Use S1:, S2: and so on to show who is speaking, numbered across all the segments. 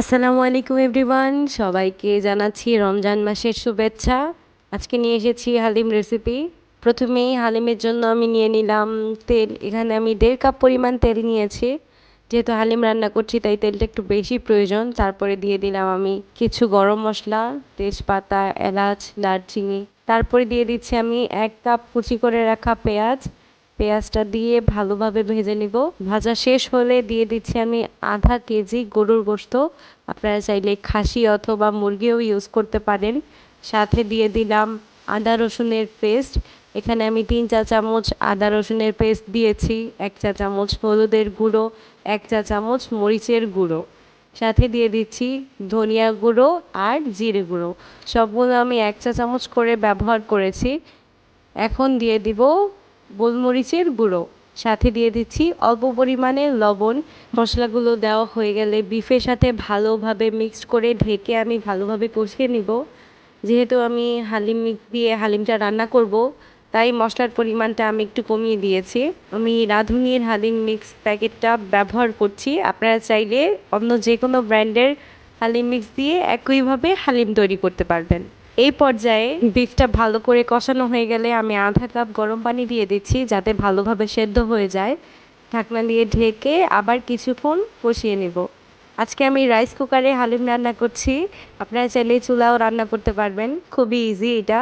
S1: আসসালামু আলাইকুম এভরিওয়ান। সবাইকে জানাচ্ছি রমজান মাসের শুভেচ্ছা। আজকে নিয়ে এসেছি হালিম রেসিপি প্রথমেই হালিমের জন্য আমি নিয়ে নিলাম তেল। এখানে আমি দেড় কাপ পরিমাণ তেল নিয়েছি। যেহেতু হালিম রান্না করছি, তাই তেলটা একটু বেশি প্রয়োজন। তারপরে দিয়ে দিলাম আমি কিছু গরম মশলা, তেজপাতা, এলাচ, দারচিনি। তারপরে দিয়ে দিচ্ছি আমি এক কাপ কুচি করে রাখা পেঁয়াজ। পেঁয়াজটা দিয়ে ভালোভাবে ভেজে নিব। ভাজা শেষ হলে দিয়ে দিচ্ছি আমি আধা কেজি গরুর গোস্ত আপনারা চাইলে খাসি অথবা মুরগিও ইউজ করতে পারেন। সাথে দিয়ে দিলাম আদা রসুনের পেস্ট। এখানে আমি তিন চা চামচ আদা রসুনের পেস্ট দিয়েছি, এক চা চামচ হলুদের গুঁড়ো, এক চা চামচ মরিচের গুঁড়ো। সাথে দিয়ে দিচ্ছি ধনিয়া গুঁড়ো আর জিরে গুঁড়ো। সবগুলো আমি এক চা চামচ করে ব্যবহার করেছি। এখন দিয়ে দিব গোলমরিচের গুঁড়ো। সাথে দিয়ে দিচ্ছি অল্প পরিমাণে লবণ। মশলাগুলো দেওয়া হয়ে গেলে বিফের সাথে ভালোভাবে মিক্সড করে ঢেকে আমি ভালোভাবে কষিয়ে নিব। যেহেতু আমি হালিম দিয়ে হালিমটা রান্না করব, তাই মশলার পরিমাণটা আমি একটু কমিয়ে দিয়েছি। আমি রাঁধুনির হালিম মিক্স প্যাকেটটা ব্যবহার করছি। আপনারা চাইলে অন্য যে কোনো ব্র্যান্ডের হালিম মিক্স দিয়ে একইভাবে হালিম তৈরি করতে পারবেন। এই পর্যায়ে বিফটা ভালো করে কষানো হয়ে গেলে আমি আধা কাপ গরম পানি দিয়ে দিচ্ছি যাতে ভালোভাবে সেদ্ধ হয়ে যায়। ঢাকনা দিয়ে ঢেকে আবার কিছুক্ষণ কষিয়ে নেব। আজকে আমি রাইস কুকারে হালিম রান্না করছি। আপনারা চাইলে চুলাও রান্না করতে পারবেন। খুবই ইজি এটা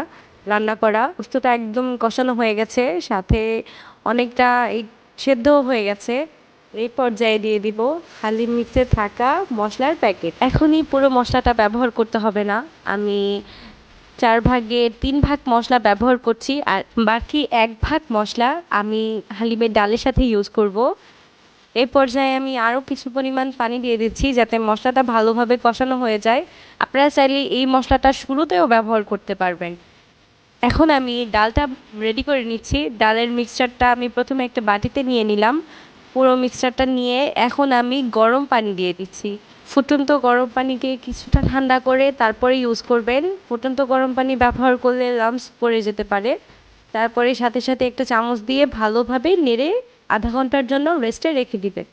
S1: রান্না করা। পোস্তটা একদম কষানো হয়ে গেছে, সাথে অনেকটা এই সেদ্ধও হয়ে গেছে। এই পর্যায়ে দিয়ে দিব হালিম মিক্সে থাকা মশলার প্যাকেট এখনই পুরো মশলাটা ব্যবহার করতে হবে না। আমি চার ভাগে তিন ভাগ মশলা ব্যবহার করছি আর বাকি এক ভাগ মশলা আমি হালিমের ডালের সাথে ইউজ করব। এই পর্যায়ে আমি আরও কিছু পরিমাণ পানি দিয়ে দিচ্ছি যাতে মশলাটা ভালোভাবে কষানো হয়ে যায়। আপনারা চাইলে এই মশলাটা শুরুতেও ব্যবহার করতে পারবেন। এখন আমি ডালটা রেডি করে নিচ্ছি। ডালের মিক্সচারটা আমি প্রথমে একটা বাটিতে নিয়ে নিলাম। পুরো মিক্সচারটা নিয়ে এখন আমি গরম পানি দিয়ে দিচ্ছি। ফুটন্ত গরম পানিকে কিছুটা ঠান্ডা করে তারপরে ইউজ করবেন। ফুটন্ত গরম পানি ব্যবহার করলে লামস পড়ে যেতে পারে। তারপরে সাথে সাথে একটা চামচ দিয়ে ভালোভাবে নেড়ে আধা ঘণ্টার জন্য রেস্টে রেখে দিবেন।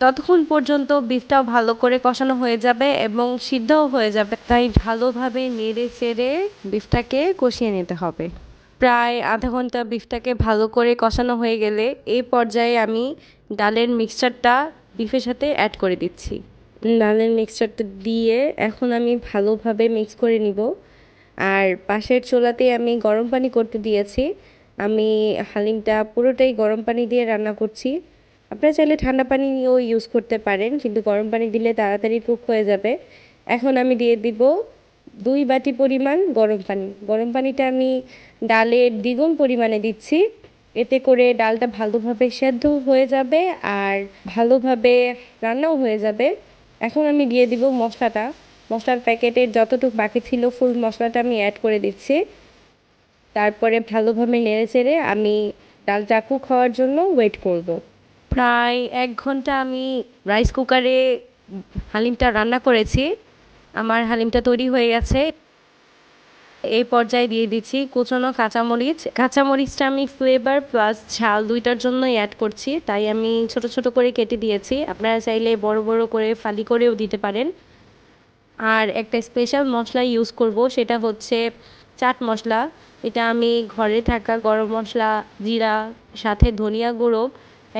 S1: ততক্ষণ পর্যন্ত বিফটাও ভালো করে কষানো হয়ে যাবে এবং সিদ্ধও হয়ে যাবে। তাই ভালোভাবে নেড়ে চেড়ে বিফটাকে কষিয়ে নিতে হবে। প্রায় আধা ঘণ্টা বিফটাকে ভালো করে কষানো হয়ে গেলে এই পর্যায়ে আমি ডালের মিক্সচারটা বিফের সাথে অ্যাড করে দিচ্ছি। ডালের মিক্সচারটা দিয়ে এখন আমি ভালোভাবে মিক্স করে নিব। আর পাশের চুলাতে আমি গরম পানি করতে দিয়েছি। আমি হালিমটা পুরোটাই গরম পানি দিয়ে রান্না করছি। আপনারা চাইলে ঠান্ডা পানি নিয়েও ইউজ করতে পারেন, কিন্তু গরম পানি দিলে তাড়াতাড়ি কুক হয়ে যাবে। এখন আমি দিয়ে দিব দুই বাটি পরিমাণ গরম পানি। গরম পানিটা আমি ডালের দ্বিগুণ পরিমাণে দিচ্ছি। এতে করে ডালটা ভালোভাবে সেদ্ধ হয়ে যাবে আর ভালোভাবে রান্নাও হয়ে যাবে। এখন আমি দিয়ে দিব মশলাটা। মশলার প্যাকেটের যতটুকু বাকি ছিল ফুল মশলাটা আমি অ্যাড করে দিচ্ছি। তারপরে ভালোভাবে নেড়ে চেড়ে আমি ডাল কুক খাওয়ার জন্য ওয়েট করব। প্রায় এক ঘণ্টা আমি রাইস কুকারে হালিমটা রান্না করেছি। আমার হালিমটা তৈরি হয়ে গেছে। এই পর্যায়ে দিয়ে দিচ্ছি কুচনো কাঁচামরিচ। কাঁচামরিচটা আমি ফ্লেভার প্লাস ঝাল দুইটার জন্যই অ্যাড করছি, তাই আমি ছোট ছোট করে কেটে দিয়েছি। আপনারা চাইলে বড় বড় করে ফালি করেও দিতে পারেন। আর একটা স্পেশাল মশলা ইউজ করব, সেটা হচ্ছে চাট মশলা। এটা আমি ঘরে থাকা গরম মশলা, জিরা, সাথে ধনিয়া গুঁড়ো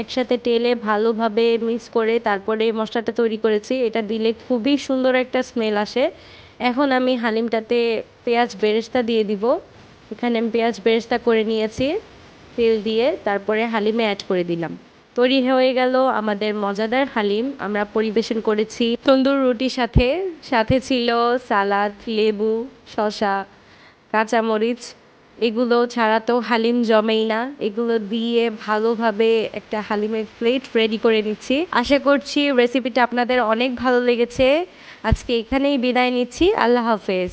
S1: একসাথে তেলে ভালোভাবে মিক্স করে তারপরে মশলাটা তৈরি করেছি। এটা দিলে খুবই সুন্দর একটা স্মেল আসে। এখন আমি হালিমটাতে পেঁয়াজ বেরেস্তা দিয়ে দিব। এখানে আমি পেঁয়াজ বেরেস্তা করে নিয়েছি, তেল দিয়ে তারপরে হালিমে অ্যাড করে দিলাম। তৈরি হয়ে গেল আমাদের মজাদার হালিম, আমরা পরিবেশন করেছি। তন্দুর রুটির সাথে সাথে ছিল সালাদ, লেবু, শসা, কাঁচামরিচ এগুলো ছাড়া তো হালিম জমেই না। এগুলো দিয়ে ভালোভাবে একটা হালিমের প্লেট রেডি করে নিচ্ছি। আশা করছি রেসিপিটা আপনাদের অনেক ভালো লেগেছে। আজকে এখানেই বিদায় নিচ্ছি। আল্লাহ হাফেজ।